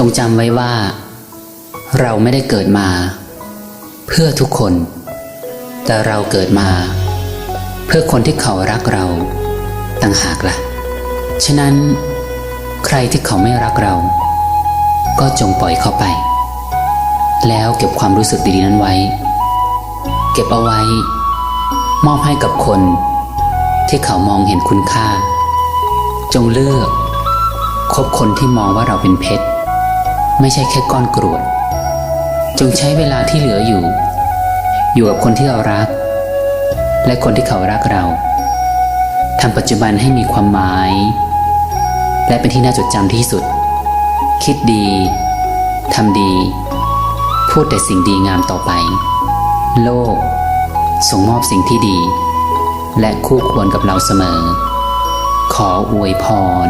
จงจำไว้ว่า เราไม่ได้เกิดมา เพื่อทุกคน แต่เราเกิดมา เพื่อคนที่เขารักเราต่างหากละ่ะ ฉะนั้น ใครที่เขาไม่รักเรา ก็จงปล่อยเขาไป แล้วเก็บความรู้สึกดีๆนั้นไว้ เก็บเอาไว้ มอบให้กับคน ที่เขามองเห็นคุณค่า จงเลือกคบคนที่มองว่าเราเป็นเพชร ไม่ใช่แค่ก้อนกรวด จงใช้เวลาที่เหลืออยู่ อยู่กับคนที่เรารัก และคนที่เขารักเราทำปัจจุบันให้มีความหมาย และเป็นที่น่าจดจำที่สุด คิดดีทำดี พูดแต่สิ่งดีงามต่อไป โลก ส่งมอบสิ่งที่ดี และคู่ควรกับเราเสมอ ขออวยพร